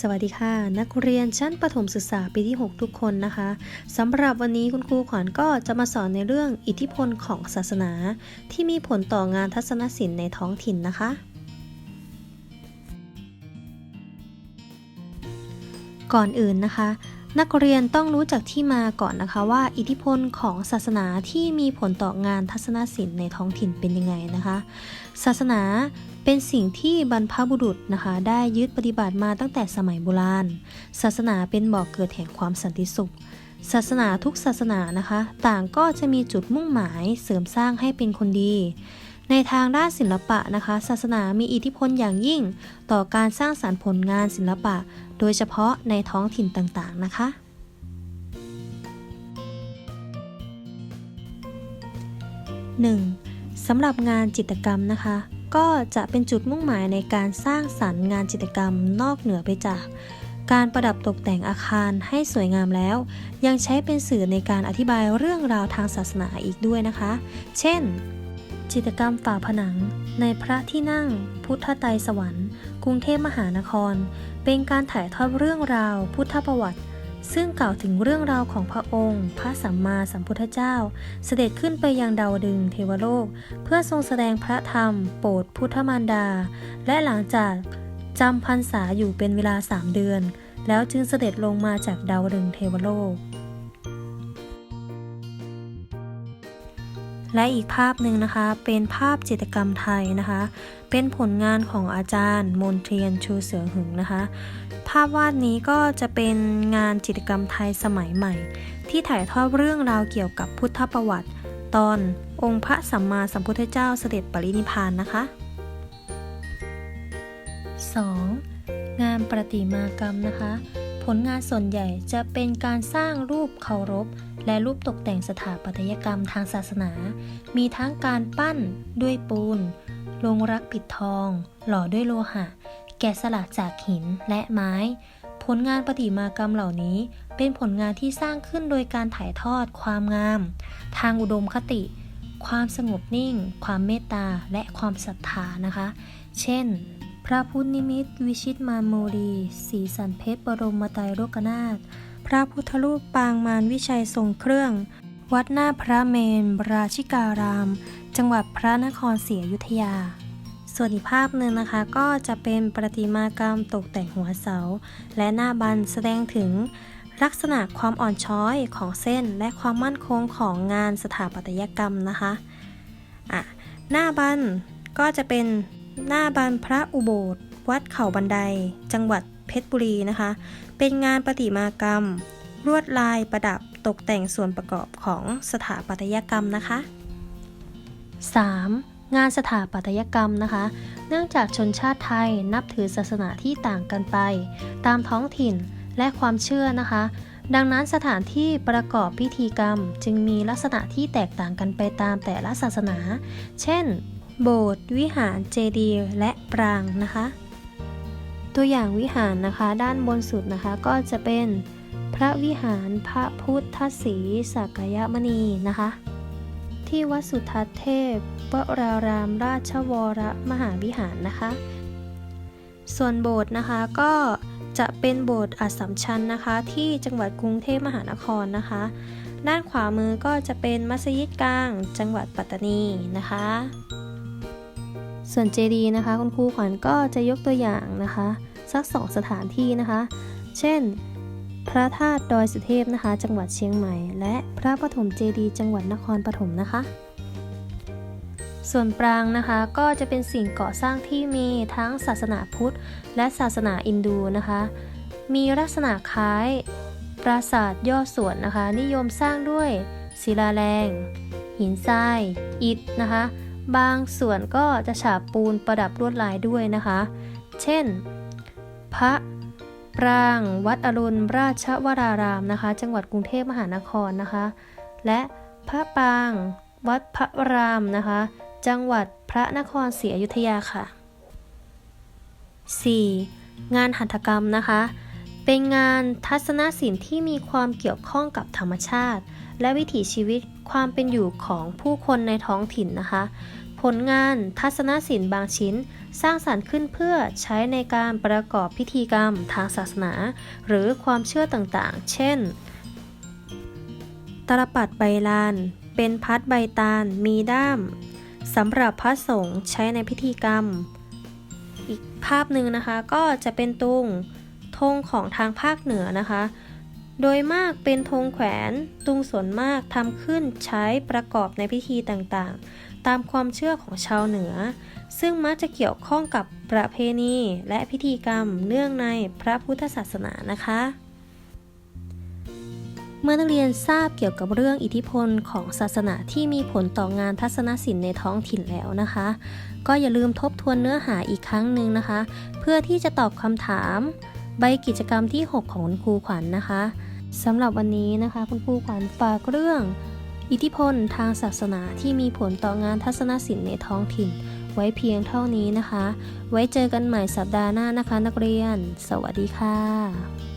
สวัสดีค่ะ นักเรียนชั้นประถมศึกษาปีที่ 6 ทุกคนนะคะสำหรับวันนี้คุณครูขวัญก็จะมาสอนในเรื่องอิทธิพลของศาสนา ที่มีผลต่องานทัศนศิลป์ในท้องถิ่นนะคะ ก่อนอื่นนะคะ นักเรียนต้องรู้จักที่มาก่อนนะคะว่าอิทธิพลของศาสนาที่มีผลต่องานทัศนศิลป์ในท้องถิ่นเป็นยังไงนะคะ ศาสนาเป็นสิ่งที่บรรพบุรุษนะคะ ได้ยึดปฏิบัติมาตั้งแต่สมัยโบราณ ศาสนาเป็นบ่อกเกิดแห่งความสันติสุข ศาสนาทุกศาสนานะคะ ต่างก็จะมีจุดมุ่งหมายเสริมสร้างให้เป็นคนดี ในทางด้านศิลปะนะคะ ศาสนามีอิทธิพลอย่างยิ่ง ต่อการสร้างสารรค์ผลงานศิลปะ โดยเฉพาะในท้องถิ่นต่างๆนะคะ 1. สำหรับงานจิตรกรรมนะคะ ก็จะเป็นจุดมุ่งหมายในการสร้างสรรค์งานจิตรกรรมนอกเหนือไปจาก การประดับตกแต่งอาคารให้สวยงามแล้ว ยังใช้เป็นสื่อในการอธิบายเรื่องราวทางศาสนาอีกด้วยนะคะ เช่น จิตรกรรมฝาผนัง ในพระที่นั่ง พุทธไตรสวรรค์ กรุงเทพมหานคร เป็นการถ่ายทอดเรื่องราว พุทธประวัติ ซึ่งกล่าวถึงเรื่องราวของพระองค์ พระสัมมาสัมพุทธเจ้า เสด็จขึ้นไปยังดาวดึงเทวโลก เพื่อทรงแสดงพระธรรม โปรดพุทธมารดา และหลังจากจำพรรษาอยู่เป็นเวลาสามเดือน แล้วจึงเสด็จลงมาจากดาวดึงเทวโลก และอีกภาพหนึ่งนะคะเป็นภาพจิตรกรรมไทยนะคะ เป็นผลงานของอาจารย์มนเทียนชูเสือหึงนะคะ ภาพวาดนี้ก็จะเป็นงานจิตรกรรมไทยสมัยใหม่ ที่ถ่ายทอดเรื่องราวเกี่ยวกับพุทธประวัติ ตอนองค์พระสัมมาสัมพุทธเจ้าเสด็จปรินิพพานนะคะ 2. งานประติมากรรมนะคะ ผลงานส่วนใหญ่จะเป็นการสร้างรูปเคารพ และรูปตกแต่งสถาปัตยกรรมทางศาสนา มีทั้งการปั้นด้วยปูน ลงรักปิดทอง หล่อด้วยโลหะ แกะสลักจากหินและไม้ ผลงานประติมากรรมเหล่านี้เป็นผลงานที่สร้างขึ้นโดยการถ่ายทอดความงาม ทางอุดมคติ ความสงบนิ่ง ความเมตตา และความศรัทธานะคะ เช่น พระพุทธนิมิตวิชิตมานโมรีสีสันเพชรบรมไตรโลกนาถพระพุทธรูปปางมารวิชัยทรงเครื่อง วัดหน้าพระเมนราชิการาม จังหวัดพระนครศรีอยุธยา ส่วนอีกภาพหนึ่งนะคะ ก็จะเป็นประติมากรรมตกแต่งหัวเสา และหน้าบันแสดงถึงลักษณะความอ่อนช้อยของเส้นและความมั่นคงของงานสถาปัตยกรรมนะคะอะหน้าบันก็จะเป็น หน้าบันพระอุโบสถวัดเขาบันได จังหวัดเพชรบุรีนะคะ เป็นงานประติมากรรม ลวดลายประดับตกแต่งส่วนประกอบของสถาปัตยกรรมนะคะ 3. งานสถาปัตยกรรมนะคะ เนื่องจากชนชาติไทยนับถือศาสนาที่ต่างกันไป ตามท้องถิ่นและความเชื่อนะคะ ดังนั้นสถานที่ประกอบพิธีกรรมจึงมีลักษณะที่แตกต่างกันไปตามแต่ละศาสนา เช่น โบสถ์วิหารเจดีย์และปรางนะคะ ตัวอย่างวิหารนะคะด้านบนสุดนะคะก็จะเป็นพระวิหารพระพุทธศรีสักยมณีนะคะ ที่วัดสุทัศเทพวรารามราชวรมหาวิหารนะคะ ส่วนโบสถ์นะคะก็จะเป็นโบสถ์อัสสัมชัญนะคะ ที่จังหวัดกรุงเทพมหานครนะคะ ด้านขวามือก็จะเป็นมัสยิดกลาง จังหวัดปัตตานีนะคะ ส่วนเจดีย์นะคะ คุณครูขวัญก็จะยกตัวอย่างนะคะ สักสองสถานที่นะคะ เช่น พระธาตุดอยสุเทพนะคะ จังหวัดเชียงใหม่ และพระปฐมเจดีย์จังหวัดนครปฐมนะคะ ส่วนปรางนะคะก็จะเป็นสิ่งก่อสร้างที่มีทั้งศาสนาพุทธ และศาสนาอินดูนะคะ มีลักษณะคล้ายปราสาทย่อส่วนนะคะ นิยมสร้างด้วยศิลาแรง หินทราย อิฐนะคะ บางส่วนก็จะฉาบปูนประดับลวดลายด้วยนะคะ เช่น พระปราง วัดอรุณราชวรารามนะคะ จังหวัดกรุงเทพมหานครนะคะ และพระปราง วัดพระรามนะคะ จังหวัดพระนครศรีอยุธยาค่ะ 4. งานหัตถกรรมนะคะ เป็นงานทัศนศิลป์ที่มีความเกี่ยวข้องกับธรรมชาติ และวิถีชีวิตความเป็นอยู่ของผู้คนในท้องถิ่นนะคะ ผลงานทัศนศิลป์บางชิ้น สร้างสรรค์ขึ้นเพื่อใช้ในการประกอบพิธีกรรมทางศาสนา หรือความเชื่อต่างๆ เช่นตรปัดใบลาน เป็นพัดใบตาล มีด้ามสำหรับพระสงฆ์ใช้ในพิธีกรรม อีกภาพหนึ่งนะคะก็จะเป็นตุง ธงของทางภาคเหนือนะคะ โดยมากเป็นธงแขวนตุงส่วนมากทำขึ้นใช้ประกอบในพิธีต่างๆ ตามความเชื่อของชาวเหนือ ซึ่งมักจะเกี่ยวข้องกับประเพณีและพิธีกรรมเนื่องในพระพุทธศาสนานะคะเมื่อนักเรียนทราบเกี่ยวกับเรื่องอิทธิพลของศาสนาที่มีผลต่องานทัศนศิลป์ในท้องถิ่นแล้วนะคะ ก็อย่าลืมทบทวนเนื้อหาอีกครั้งหนึ่งนะคะ เพื่อที่จะตอบคำถาม ใบกิจกรรมที่ 6 ของคุณครูขวัญนนะคะสำหรับวันนี้นะคะ คุณครูขวัญฝากเรื่อง อิทธิพลทางศาสนาที่มีผลต่องานทัศนศิลป์ในท้องถิ่น ไว้เพียงเท่านี้นะคะ ไว้เจอกันใหม่สัปดาห์หน้านะคะนักเรียน สวัสดีค่ะ